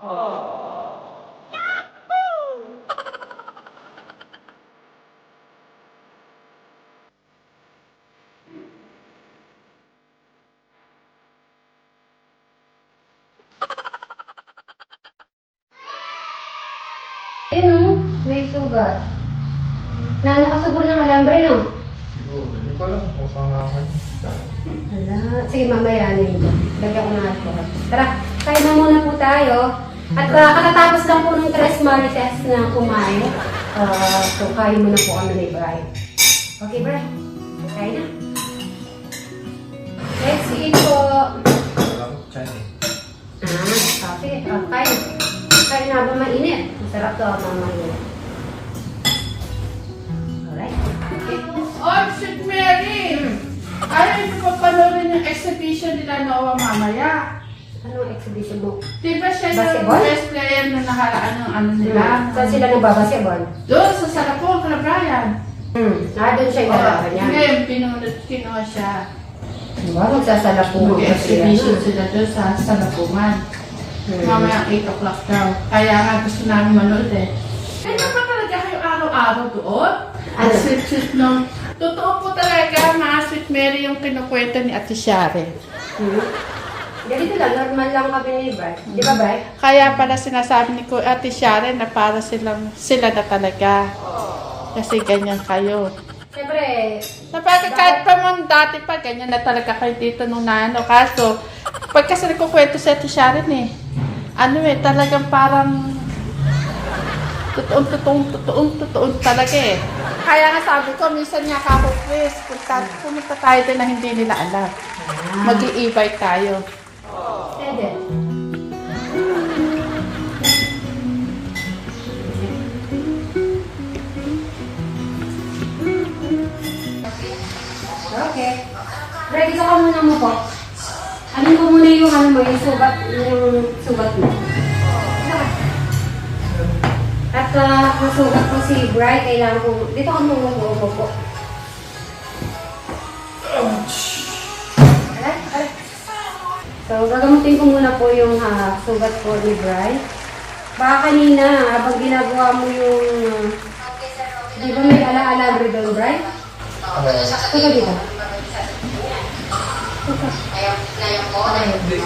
Ayun o, may sugat. Na nakasubol ng alambre, no? Siguro, hindi ko alam kung saan ako. Hala. Sige, mamaya na yun. Lagyan ko ng alcohol. Tara, kain na muna po tayo. At uh, katatapos lang po ng tres marites na kumain. Uh, so, kain muna po kami ni Brian. Okay, Brian? Kain na. Let's eat po. Ah, okay. Uh, kain. Kain na ba mainit? Masarap to habang mainit. Okay. Oh, St. Mary! Ayaw niyo pa panoorin yung exhibition nila Noah mamaya. Anong exhibition mo? Di ba siya Basketball? yung best player na nakaraan ng ano nila? Hmm. Saan sila nagbabasketball? Doon sa Sarapong, kala Brian. Hmm. Ah, doon siya yung nalaban niya. Ngayon, pinunod, kinuha siya. Diba? Magsasala po Mag-exhibition sila doon sa Salapungan. Hmm. Mamaya 8 o'clock daw. Kaya nga gusto namin manood eh. Kaya ba talaga kayo araw-araw doon? Ang Ano? sweet-sweet nung... Totoo po talaga, mga sweet Mary yung kinukwento ni Ate Shari. Hmm. Ganito lang, normal lang kami ni Brad. Di ba, Brad? Kaya pala sinasabi ni ko Ate Shari na para silang sila na talaga. Kasi ganyan kayo. Siyempre, Sabagay, kahit pa man dati pa, ganyan na talaga kayo dito nung nano. Kaso, pag kasi nagkukwento si Ate Sharon eh, ano eh, talagang parang totoong, totoong, totoong, totoong talaga eh. Kaya nga sabi ko, minsan nga kako quiz, punta, pumunta tayo din na hindi nila alam. Mag-i-invite tayo. Okay. Ready ka muna mo po. Ano mo muna yung ano mo, yung sugat, yung sugat mo. At uh, masugat po si Bright, kailangan po, dito ka muna po po. Alright, alright. So, gagamutin ko muna po yung ah, sugat po ni Bright. Baka kanina, habang ginagawa mo yung, ah, di ba may ala-ala doon, Bright? Tuka dito. Tuka. Hindi.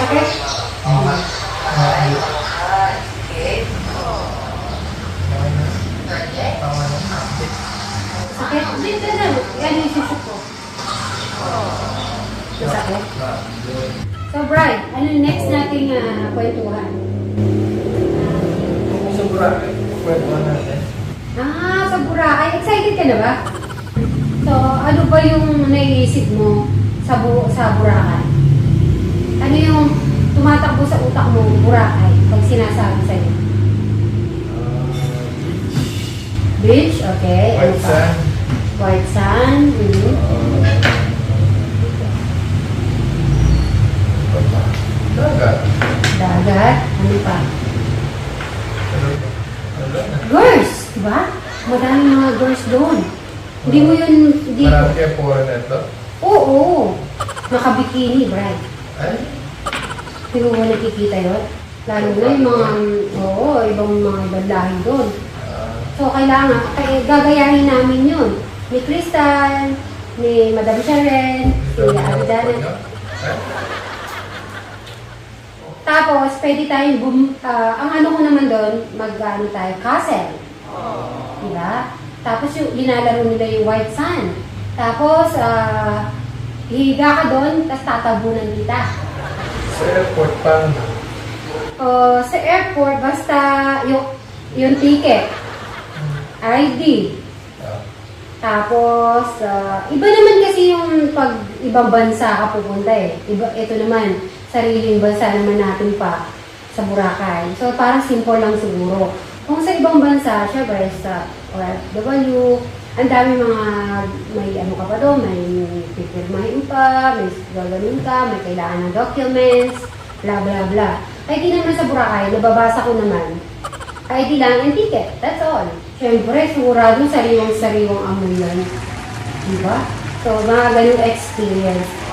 Sakit? Ah, ah, Tama na. Sakit? Dito na. Yan yung susuk ko. Sakit? So, Bright, ano yung next nating ah, kwentuhan? Sa Boracay, ba natin? Ah, sa Boracay. Excited ka na ba? So, ano ba yung naiisip mo sa, bu sa Boracay? Ano yung tumatakbo sa utak mo, Boracay, pag sinasabi sa'yo? Ah, Beach? Okay. Ano White pa? sand. White sand. mhm. Ah, Dagat. Dagat. Ano pa? Ano. Girls! Diba? Madaming mga girls doon. Hindi mo yun, hindi Marami kayo foreigner to? Oo. Nakabikini, Brad. Ay, Hindi mo ba nakikita yun? Lalo na yung mga, oo, ibang mga ibang lahi doon. ah, So, kailangan, kaya gagayahin namin yun. Ni Crystal, ni Madam Sharon, Janet. Ay, Tapos, pwede tayong bum, ah, ang ano ko naman doon, mag-ano tayo, castle. Diba? Tapos yung linalaro nila yung white sand. Tapos, ah, hihiga ka doon, tapos tatabunan kita. sa airport pa na. O, sa airport, basta yung, yung ticket, ID, tapos, ah, iba naman kasi yung pag ibang bansa ka pupunta eh. Iba, ito naman, sariling bansa naman natin pa sa Boracay. So, parang simple lang siguro. Kung sa ibang bansa, syempre sa OFW, ang dami mga, may ano ka pa doon, may pipirmahin pa, may gagawin ka, may kailangan ng documents, bla bla bla. Ay di naman sa Boracay, nababasa ko naman, ID lang and ticket. That's all. Siyempre, sigurado sariwang-sariwang amoy yan. Diba? So, mga ganyung experience.